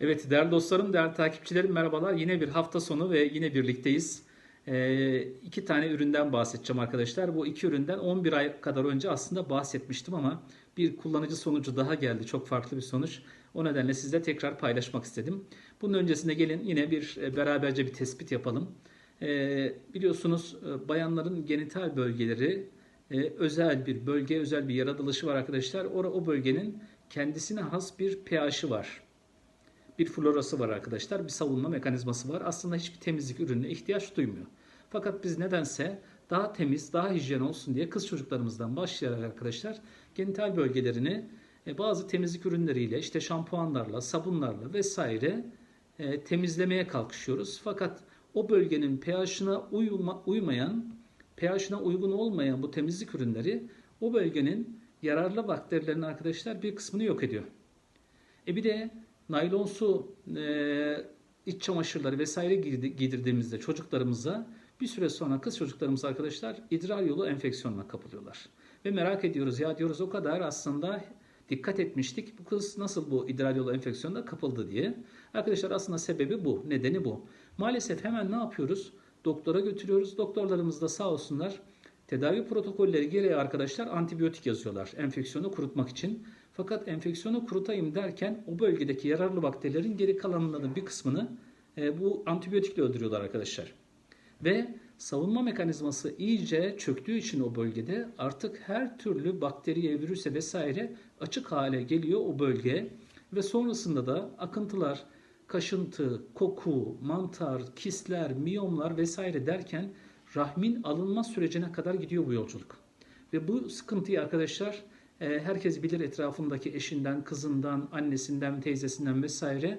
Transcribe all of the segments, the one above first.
Evet değerli dostlarım, değerli takipçilerim merhabalar. Yine bir hafta sonu ve yine birlikteyiz. Ee, iki tane üründen bahsedeceğim arkadaşlar. Bu iki üründen 11 ay kadar önce aslında bahsetmiştim ama bir kullanıcı sonucu daha geldi. Çok farklı bir sonuç. O nedenle sizle tekrar paylaşmak istedim. Bunun öncesinde gelin yine bir e, beraberce bir tespit yapalım. Ee, biliyorsunuz e, bayanların genital bölgeleri e, özel bir bölge, özel bir yaratılışı var arkadaşlar. O, o bölgenin kendisine has bir pH'i var bir florası var arkadaşlar. Bir savunma mekanizması var. Aslında hiçbir temizlik ürününe ihtiyaç duymuyor. Fakat biz nedense daha temiz, daha hijyen olsun diye kız çocuklarımızdan başlayarak arkadaşlar genital bölgelerini e, bazı temizlik ürünleriyle, işte şampuanlarla, sabunlarla vesaire e, temizlemeye kalkışıyoruz. Fakat o bölgenin pH'ına uyma, uymayan, pH'ına uygun olmayan bu temizlik ürünleri o bölgenin yararlı bakterilerini arkadaşlar bir kısmını yok ediyor. E bir de naylonsu e, iç çamaşırları vesaire giydirdiğimizde çocuklarımıza bir süre sonra kız çocuklarımız arkadaşlar idrar yolu enfeksiyonuna kapılıyorlar. Ve merak ediyoruz ya diyoruz o kadar aslında dikkat etmiştik bu kız nasıl bu idrar yolu enfeksiyonuna kapıldı diye. Arkadaşlar aslında sebebi bu, nedeni bu. Maalesef hemen ne yapıyoruz? Doktora götürüyoruz. Doktorlarımız da sağ olsunlar tedavi protokolleri gereği arkadaşlar antibiyotik yazıyorlar enfeksiyonu kurutmak için. Fakat enfeksiyonu kurutayım derken o bölgedeki yararlı bakterilerin geri kalanlarının bir kısmını e, bu antibiyotikle öldürüyorlar arkadaşlar. Ve savunma mekanizması iyice çöktüğü için o bölgede artık her türlü bakteriye, virüse vesaire açık hale geliyor o bölge. Ve sonrasında da akıntılar, kaşıntı, koku, mantar, kistler, miyomlar vesaire derken rahmin alınma sürecine kadar gidiyor bu yolculuk. Ve bu sıkıntıyı arkadaşlar e, herkes bilir etrafındaki eşinden, kızından, annesinden, teyzesinden vesaire.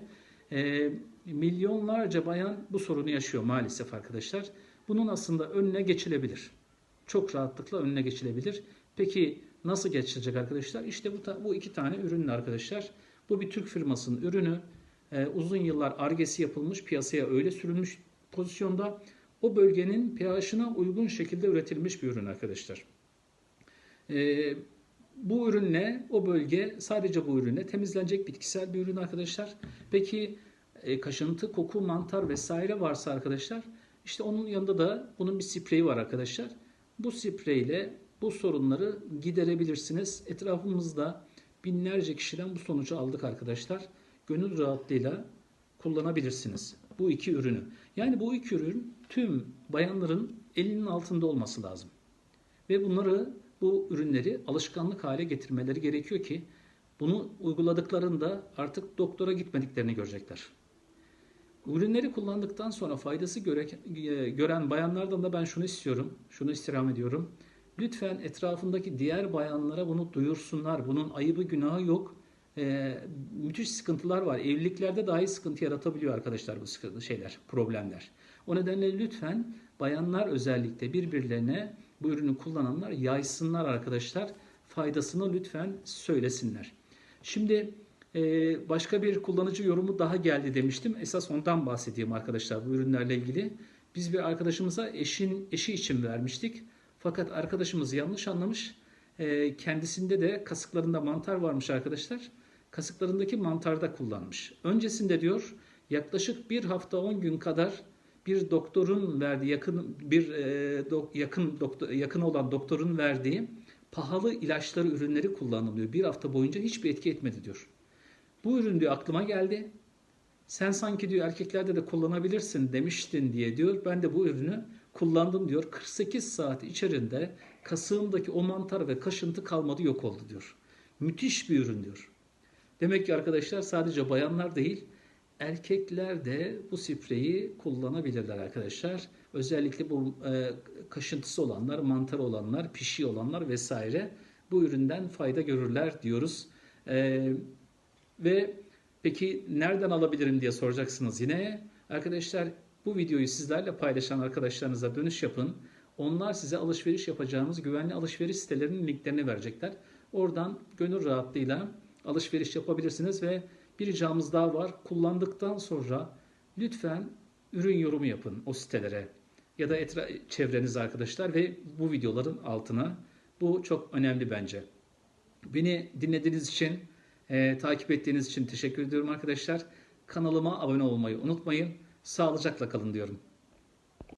E, milyonlarca bayan bu sorunu yaşıyor maalesef arkadaşlar. Bunun aslında önüne geçilebilir. Çok rahatlıkla önüne geçilebilir. Peki nasıl geçilecek arkadaşlar? İşte bu, bu iki tane ürünün arkadaşlar. Bu bir Türk firmasının ürünü. Ee, uzun yıllar argesi yapılmış, piyasaya öyle sürülmüş pozisyonda. O bölgenin pH'ına uygun şekilde üretilmiş bir ürün arkadaşlar. Ee, bu ürünle o bölge sadece bu ürünle temizlenecek bitkisel bir ürün arkadaşlar. Peki e, kaşıntı, koku, mantar vesaire varsa arkadaşlar işte onun yanında da bunun bir spreyi var arkadaşlar. Bu spreyle bu sorunları giderebilirsiniz. Etrafımızda binlerce kişiden bu sonucu aldık arkadaşlar. Gönül rahatlığıyla kullanabilirsiniz bu iki ürünü. Yani bu iki ürün tüm bayanların elinin altında olması lazım. Ve bunları bu ürünleri alışkanlık hale getirmeleri gerekiyor ki bunu uyguladıklarında artık doktora gitmediklerini görecekler. Ürünleri kullandıktan sonra faydası göre, gören bayanlardan da ben şunu istiyorum, şunu istirham ediyorum. Lütfen etrafındaki diğer bayanlara bunu duyursunlar. Bunun ayıbı günahı yok. Ee, müthiş sıkıntılar var. Evliliklerde dahi sıkıntı yaratabiliyor arkadaşlar bu sıkıntı şeyler, problemler. O nedenle lütfen bayanlar özellikle birbirlerine bu ürünü kullananlar yaysınlar arkadaşlar. Faydasını lütfen söylesinler. Şimdi e, başka bir kullanıcı yorumu daha geldi demiştim. Esas ondan bahsedeyim arkadaşlar bu ürünlerle ilgili. Biz bir arkadaşımıza eşin eşi için vermiştik. Fakat arkadaşımız yanlış anlamış. E, kendisinde de kasıklarında mantar varmış arkadaşlar. Kasıklarındaki mantarda kullanmış. Öncesinde diyor yaklaşık bir hafta 10 gün kadar bir doktorun verdiği yakın bir e, do, yakın doktor yakın olan doktorun verdiği pahalı ilaçları ürünleri kullanılıyor. Bir hafta boyunca hiçbir etki etmedi diyor. Bu ürün diyor aklıma geldi. Sen sanki diyor erkeklerde de kullanabilirsin demiştin diye diyor. Ben de bu ürünü kullandım diyor. 48 saat içerisinde kasığımdaki o mantar ve kaşıntı kalmadı yok oldu diyor. Müthiş bir ürün diyor. Demek ki arkadaşlar sadece bayanlar değil Erkekler de bu spreyi kullanabilirler arkadaşlar. Özellikle bu e, kaşıntısı olanlar, mantar olanlar, pişi olanlar vesaire bu üründen fayda görürler diyoruz. E, ve peki nereden alabilirim diye soracaksınız yine. Arkadaşlar bu videoyu sizlerle paylaşan arkadaşlarınıza dönüş yapın. Onlar size alışveriş yapacağınız güvenli alışveriş sitelerinin linklerini verecekler. Oradan gönül rahatlığıyla alışveriş yapabilirsiniz ve bir ricamız daha var. Kullandıktan sonra lütfen ürün yorumu yapın o sitelere ya da etra çevreniz arkadaşlar ve bu videoların altına. Bu çok önemli bence. Beni dinlediğiniz için, e, takip ettiğiniz için teşekkür ediyorum arkadaşlar. Kanalıma abone olmayı unutmayın. Sağlıcakla kalın diyorum.